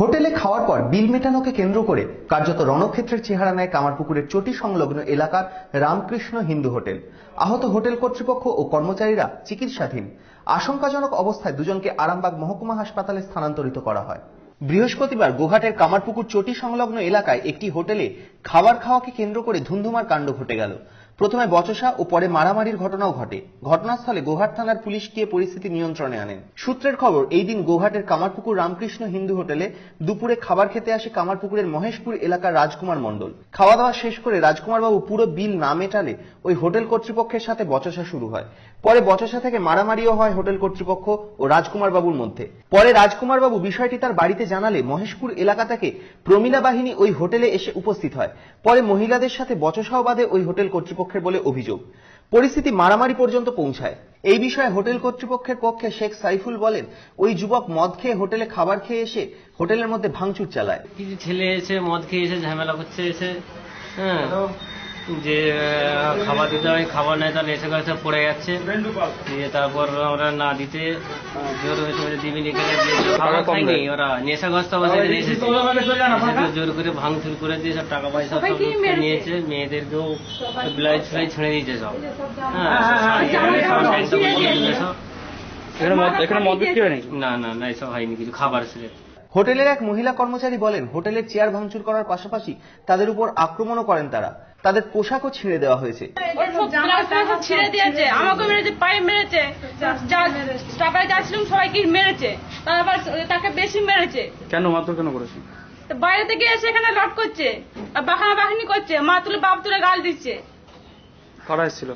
হোটেলে খাওয়ার পর বিল মেটানোকে কেন্দ্র করে কার্যত রণক্ষেত্রের চেহারা নেয় কামারপুকুরের চটি সংলগ্ন এলাকার রামকৃষ্ণ হিন্দু হোটেল। আহত হোটেল কর্তৃপক্ষ ও কর্মচারীরা চিকিৎসাধীন। আশঙ্কাজনক অবস্থায় দুজনকে আরামবাগ মহকুমা হাসপাতালে স্থানান্তরিত করা হয়। বৃহস্পতিবার গোঘাটের কামারপুকুর চটি সংলগ্ন এলাকায় একটি হোটেলে খাবার খাওয়াকে কেন্দ্র করে ধুন্ধুমার কাণ্ড ঘটে গেল। প্রথমে বচসা ও পরে মারামারির ঘটনাও ঘটে। ঘটনাস্থলে গোহাট থানার পুলিশ গিয়ে পরিস্থিতি নিয়ন্ত্রণে আনেন। সূত্রের খবর, এই দিন গোহাটের কামারপুকুর রামকৃষ্ণ হিন্দু হোটেলে দুপুরে খাবার খেতে আসে কামারপুকুরের মহেশপুর এলাকার রাজকুমার মণ্ডল। খাওয়া দাওয়া শেষ করে রাজকুমার বাবু পুরো বিল না মেটালে ওই হোটেল কর্তৃপক্ষের সাথে বচসা শুরু হয়। পরে বচসা থেকে মারামারিও হয় হোটেল কর্তৃপক্ষ ও রাজকুমার বাবুর মধ্যে। পরে রাজকুমার বাবু বিষয়টি তার বাড়িতে জানালে মহেশপুর এলাকা থেকে প্রমিলা বাহিনী ওই হোটেলে এসে উপস্থিত হয়। পরে মহিলাদের সাথে বচসাও বাঁধে ওই হোটেল কর্তৃপক্ষের বলে অভিযোগ। পরিস্থিতি মারামারি পর্যন্ত পৌঁছায়। এই বিষয়ে হোটেল কর্তৃপক্ষের পক্ষে শেখ সাইফুল বলেন ওই যুবক মদ খেয়ে হোটেলে খাবার খেয়ে এসে হোটেলের মধ্যে ভাঙচুর চালায়। কিছু ছেলে এসে মদ খেয়ে এসে ঝামেলা করছে এসে হ্যাঁ। যে খাবার দিতে হয় খাবার নেয় তাহলে এসে কাছে পড়ে যাচ্ছে দিয়ে তারপর আমরা না দিতে জোর হয়েছে দিবি খাবার খাইনি। ওরা নেশাগ্রস্ত অবস্থায় এসেছে। জোর করে ভাঙচুর করে দিয়ে সব টাকা পয়সা সব নিয়েছে। মেয়েদেরকেও ব্লাউজ ফ্লাউজ ছেড়ে দিয়েছে সব। হ্যাঁ হয় না না না এসব হয়নি কিছু খাবার ছিল হোটেলের এক মহিলা কর্মচারী বলেন হোটেলের চেয়ার ভাঙচুর করার পাশাপাশি তাদের উপর আক্রমণও করেন তারা। তাদের পোশাকও ছিঁড়ে দেওয়া হয়েছে। ছিঁড়ে দিয়েছে। আমাকে মেরেছে পায়ে মেরেছে। যাচ্ছিলাম সবাইকে মেরেছে। তারপর তাকে বেশি মেরেছে। কেন মারধর কেন করেছে? বাইরে থেকে এসে এখানে লট করছে আর বাহানা বাহিনী করছে মা তুলে বাপ তুলে গাল দিচ্ছে। কারা এসেছিল?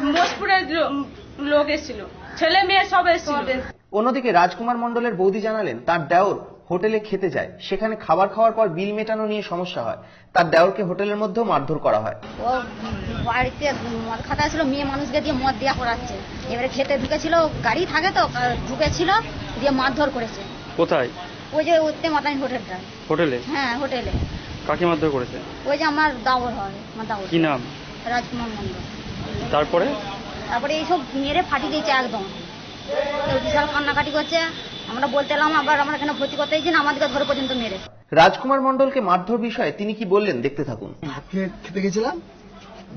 মোশপুরের লো- লোক এসেছিল। ছেলে মেয়ে সব এসেছিল। অন্যদিকে রাজকুমার মন্ডলের বৌদি জানালেন তার দেওর হোটেলে খেতে যায়। সেখানে খাবার খাওয়ার পর বিল মেটানো নিয়ে সমস্যা হয়। তার দেওরকে হোটেলের মধ্যেও মারধর করা হয়। ও বাড়িতে মদ খাতা ছিল মেয়ে মানুষকে দিয়ে মদ দেওয়া করাচ্ছে। এবারে খেতে ঢুকেছিল গাড়ি থাকে তো ঢুকেছিল দিয়ে মারধর করেছে। কোথায়? ওই যে উত্তে মাতানি হোটেলটা। হোটেলে? হ্যাঁ হোটেলে। কাকে মারধর করেছে? ওই যে আমার দাওর হয় আমার দাওর। কি নাম? রাজকুমার মন্ডল। তারপরে? তারপরে এইসব মেরে ফাটিয়ে দিয়েছে একদম। বিশাল কান্নাকাটি করছে আমরা বলতে এলাম আবার আমরা এখানে ভর্তি করতে না? আমাদেরকে ধরে পর্যন্ত মেরে। রাজকুমার মণ্ডলকে মারধর বিষয়ে তিনি কি বললেন? দেখতে থাকুন। ভাত খেয়ে খেতে গেছিলাম।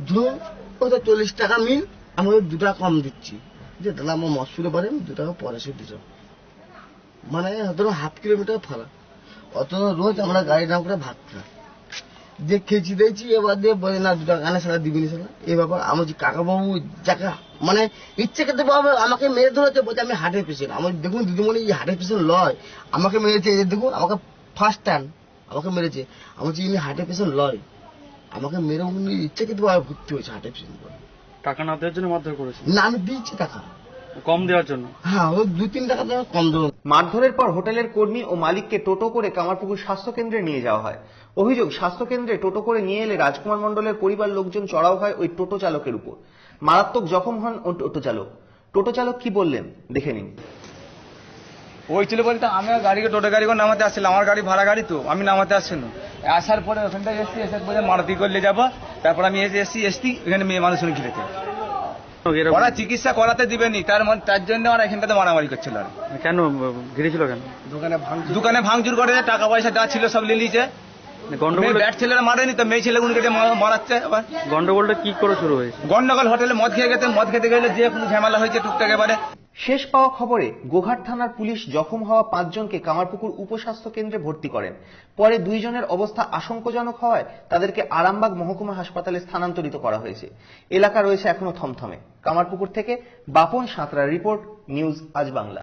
ধরুন ওটা চল্লিশ টাকা মিল। আমি দু টাকা কম দিচ্ছি। যে দাদা আমার মশুরে পারে আমি দু টাকা পরে সে দিতাম মানে ধরুন হাফ কিলোমিটার ফালা। অত রোজ আমরা গাড়ি নাম করে ভাত খাই। যে খেয়েছি দিয়েছি এবার দিয়ে বলে না দু টাকা আনে সেটা দিবি না সেটা। এই ব্যাপার আমি বলছি কাকাবাবু জাকা। মানে ইচ্ছে খেতে পাবে আমাকে মেরে ধরেছে বলছে আমি হার্টের পেশেন্ট আমার দেখুন দিদিমণি এই হার্টের পেশেন্ট লয়। আমাকে মেরেছে এই দেখুন আমাকে ফার্স্ট টাইম আমাকে মেরেছে। আমি বলছি ইনি হার্টের পেশেন্ট লয়। আমাকে মেরে উনি ইচ্ছে খেতে পাবে ভর্তি হয়েছে হার্টের পেশেন্ট টাকা না দেওয়ার জন্য মারধর করেছে? না আমি দিয়েছি টাকা। কম দেওয়ার জন্য? হ্যাঁ ও দু তিন টাকা তো কম দেবো মারধরের পর হোটেলের কর্মী ও মালিককে টোটো করে কামারপুকুর স্বাস্থ্য কেন্দ্রে নিয়ে যাওয়া হয়। অভিযোগ স্বাস্থ্য কেন্দ্রে টোটো করে নিয়ে এলে রাজকুমার মণ্ডলের পরিবার লোকজন চড়াও হয় ওই টোটো চালকের উপর। মারাত্মক জখম হন ও টোটো চালক। টোটো চালক কি বললেন? দেখে নিন। ওই ছিল বলতে আমি গাড়িকে টোটো গাড়ি করে নামাতে আসছিলাম। আমার গাড়ি ভাড়া গাড়ি তো আমি নামাতে আসছিলাম। আসার পরে ওখানটা এসছি এসে বলে মারুতি করলে যাব। তারপর আমি এসে এসছি এসছি এখানে মেয়ে মানুষ ঘিরেছে ওরা চিকিৎসা করাতে দিবেনি তার তার জন্য ওরা এখানটাতে মারামারি করছিল আর কেন ঘিরেছিল কেন? দোকানে ভাঙচুর। করে টাকা পয়সা যা ছিল সব নিয়ে নিয়েছে গন্ডগোল ব্যাট ছেলেরা মারেনি তো মেয়ে ছেলেগুলোকে দিয়ে মারাচ্ছে আবার গন্ডগোলটা কি করে শুরু হয়েছে? গন্ডগোল হোটেলে মদ খেয়ে গেছে মদ খেতে গেলে যে কোনো ঝামেলা হয়েছে টুকটাক এবারে। শেষ পাওয়া খবরে গোঘাট থানার পুলিশ জখম হওয়া পাঁচজনকে কামারপুকুর উপস্বাস্থ্য কেন্দ্রে ভর্তি করেন পরে দুইজনের অবস্থা আশঙ্কাজনক হওয়ায় তাদেরকে আরামবাগ মহকুমা হাসপাতালে স্থানান্তরিত করা হয়েছে। এলাকা রয়েছে এখনও থমথমে। কামারপুকুর থেকে বাপন সাঁতরা রিপোর্ট নিউজ আজ বাংলা।